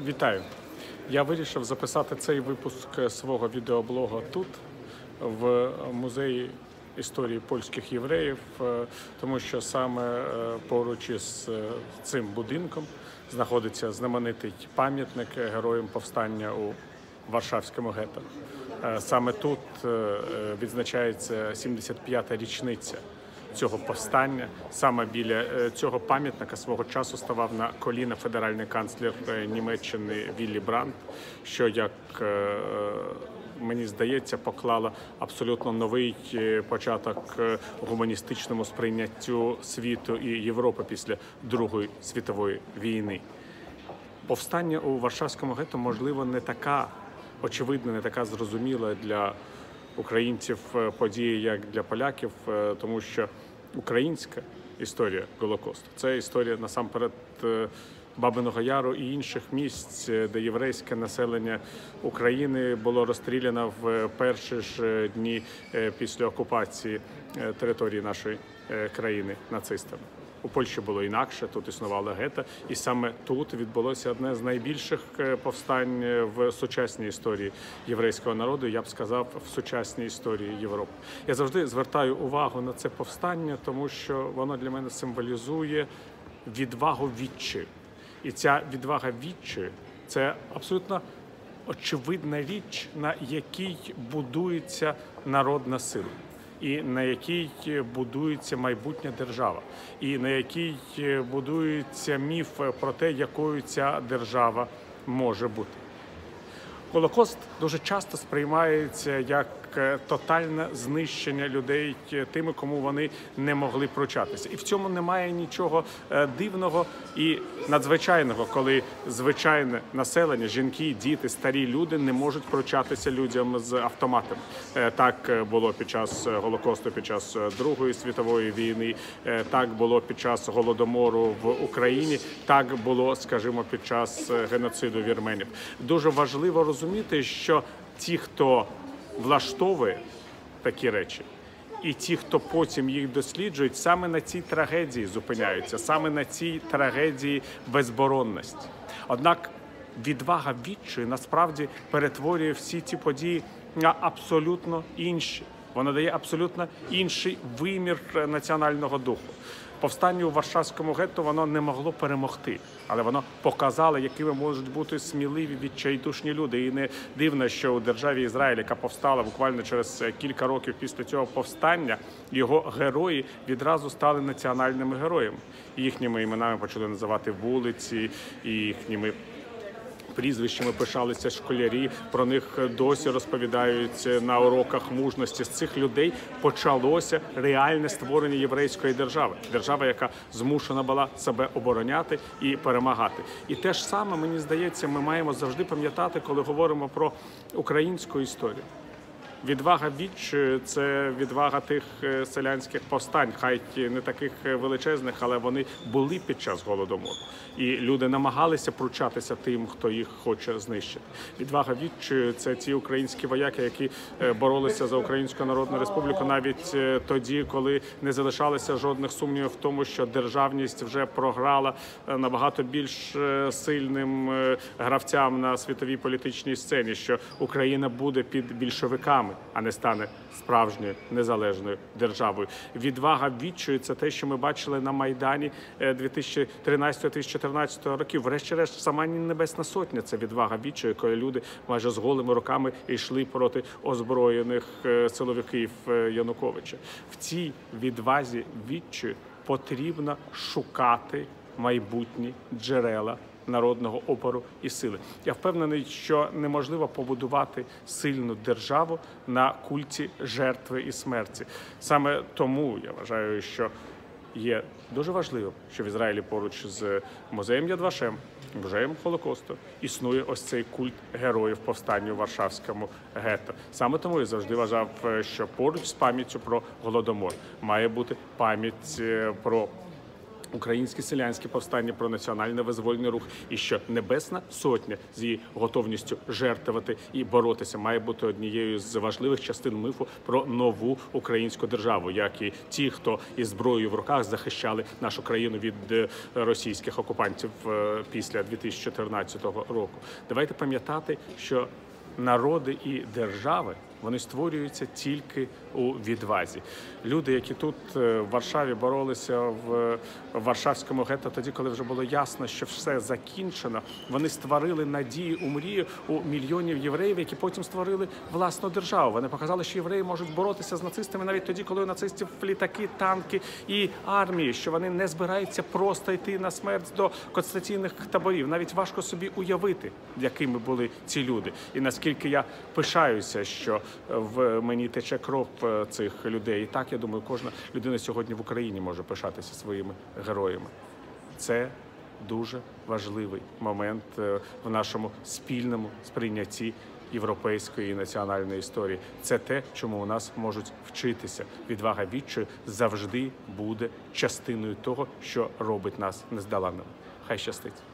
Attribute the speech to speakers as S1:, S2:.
S1: Вітаю! Я вирішив записати цей випуск свого відеоблога тут, в музеї історії польських євреїв, е, тому що саме е, поруч із е, цим будинком знаходиться знаменитий пам'ятник героям повстання у Варшавському гетто. Саме тут відзначається 75-та річниця цього повстання. Саме біля е, цього пам'ятника свого часу ставав на коліна федеральний канцлер е, Німеччини Віллі Брандт, що як е, мені здається, поклала абсолютно новий початок гуманістичному сприйняттю світу і Європи після Другої світової війни. Повстання у Варшавському гетто, можливо, не така очевидна, не така зрозуміла для українців подія, як для поляків, тому що українська історія Голокосту це історія насамперед е, Бабиного Яру і інших місць, е, де єврейське населення України було розстріляно в перші ж е, дні е, після окупації е, території нашої е, країни нацистами. У Польщі було інакше, тут існувала гета, і саме тут відбулося одне з найбільших е, повстань е, в сучасній історії єврейського народу. Я б сказав, в сучасній історії Європи. Я завжди звертаю увагу на це повстання, тому що воно для мене символізує відвагу відчаю. І ця відвага відчаю це абсолютно очевидна річ, на якій будується народна сила і на якій будується майбутня держава, і на якій будується міф про те, якою ця держава може бути. Голокост дуже часто сприймається як е, тотальне знищення людей тими, кому вони не могли пручатися. І в цьому немає нічого е, дивного і надзвичайного, коли звичайне населення, жінки, діти, старі люди не можуть пручатися людям з автоматами. Е, Так було під час голокосту, під час Другої світової війни. Так було під час голодомору в Україні. Так було, скажімо, під час геноциду вірменів. Дуже важливо розуміти, що ті, хто влаштовує такі речі, і ті, хто потім їх досліджують, саме на цій трагедії зупиняються, саме на цій трагедії безборонності. Однак відвага відчаю насправді перетворює всі ці події на абсолютно інші. Вона дає абсолютно інший вимір національного духу. Повстання у Варшавському гетто воно не могло перемогти, але воно показало, якими можуть бути сміливі відчайдушні люди. І не дивно, що у державі Ізраїль, яка повстала буквально через е, кілька років після цього повстання, його герої відразу стали національними героями. Їхніми іменами почали називати вулиці, і їхніми прізвищами пишалися школярі. Про них досі розповідають на уроках мужності. З цих людей почалося реальне створення єврейської держави, держава, яка змушена була себе обороняти і перемагати. І те ж саме мені здається, ми маємо завжди пам'ятати, коли говоримо про українську історію. Відвага віч це відвага тих е, селянських повстань, хай не таких е, величезних, але вони були під час голодомору. І люди намагалися пручатися тим, хто їх хоче знищити. Відвага віч це ті українські вояки, які е, боролися за Українську Народну Республіку, навіть тоді, коли не залишалося жодних сумнівів в тому, що державність вже програла набагато більш сильним гравцям на світовій політичній сцені, що Україна буде під більшовиками, а не стане справжньою незалежною державою. Відвага відчую це те, що ми бачили на майдані е, 2013-2014 років. Врешті-решт, сама Небесна Сотня це відвага відчую, коли люди майже з голими руками йшли проти озброєних е, силовиків е, Януковича. В цій відвазі відчую потрібно шукати майбутні джерела народного опору і сили. Я впевнений, що неможливо побудувати сильну державу на культі жертви і смерті. Саме тому я вважаю, що є дуже важливо, що в Ізраїлі поруч з музеєм Ядвашем, музеєм Холокосту, існує ось цей культ героїв повстання у Варшавському гетто. Саме тому я завжди вважав, е, що поруч з пам'яттю про голодомор має бути пам'ять е, про Українське селянське повстання про національний визвольний рух, і що Небесна Сотня з її готовністю жертвувати і боротися має бути однією з важливих частин мифу про нову українську державу, як і ті, хто із зброєю в руках захищали нашу країну від е, російських окупантів е, після 2014 року. Давайте пам'ятати, що народи і держави вони створюються тільки у відвазі. Люди, які тут е, в Варшаві боролися в Варшавському гетто, тоді, коли вже було ясно, що все закінчено, вони створили надії у мрію у мільйонів євреїв, які потім створили власну державу. Вони показали, що євреї можуть боротися з нацистами навіть тоді, коли у нацистів літаки, танки і армії, що вони не збираються просто йти на смерть до концентраційних таборів. Навіть важко собі уявити, якими були ці люди, і наскільки я пишаюся, що в мені тече кров е, цих людей. І так я думаю, кожна людина сьогодні в Україні може пишатися своїми героями. Це дуже важливий момент е, в нашому спільному сприйнятті європейської і національної історії. Це те, чому у нас можуть вчитися. Відвага відчаю завжди буде частиною того, що робить нас нездоланними. Хай щастить.